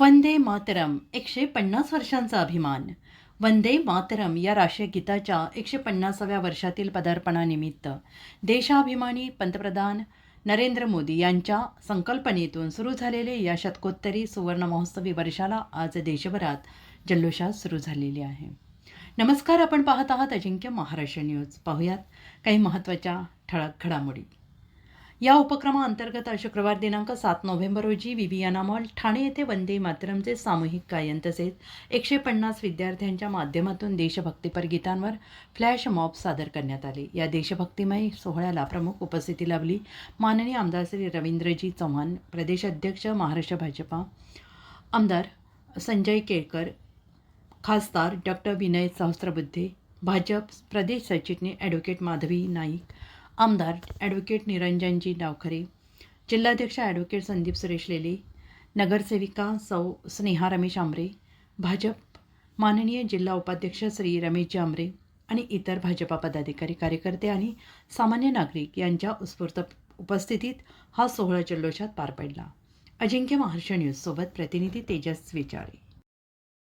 वंदे मातरम एकशे पन्नास वर्षांचा अभिमान. वंदे मातरम या राष्ट्रीय गीताच्या एकशे पन्नासाव्या वर्षातील पदार्पणानिमित्त देशाभिमानी पंतप्रधान नरेंद्र मोदी यांच्या संकल्पनेतून सुरू झालेले या शतकोत्तरी सुवर्ण महोत्सवी वर्षाला आज देशभरात जल्लोषात सुरू झालेली आहे. नमस्कार आपण पाहत आहात अजिंक्य महाराष्ट्र न्यूज. पाहुयात काही महत्त्वाच्या ठळक घडामोडी. या उपक्रमाअंतर्गत शुक्रवार दिनांक सात नोव्हेंबर रोजी विवियाना मॉल ठाणे येथे वंदे मातरमचे सामूहिक गायन तसेच एकशे पन्नास विद्यार्थ्यांच्या माध्यमातून देशभक्तीपर गीतांवर फ्लॅश मॉब सादर करण्यात आले. या देशभक्तिमय सोहळ्याला प्रमुख उपस्थिती लाभली. माननीय आमदार श्री रवींद्रजी चव्हाण प्रदेश अध्यक्ष महाराष्ट्र भाजपा आमदार संजय केळकर खासदार डॉक्टर विनय सहस्त्रबुद्धे भाजप प्रदेश सरचिटणीस ॲडव्होकेट माधवी नाईक आमदार ॲडव्होकेट निरंजनजी डावखरे जिल्हाध्यक्ष ॲडव्होकेट संदीप सुरेश लेले नगरसेविका सौ स्नेहा रमेश आमरे भाजप माननीय जिल्हा उपाध्यक्ष श्री रमेशजी आमरे आणि इतर भाजपा पदाधिकारी कार्यकर्ते आणि सामान्य नागरिक यांच्या उत्स्फूर्त उपस्थितीत हा सोहळा जल्लोषात पार पडला. अजिंक्य महाराष्ट्र न्यूजसोबत प्रतिनिधी तेजस विचारे.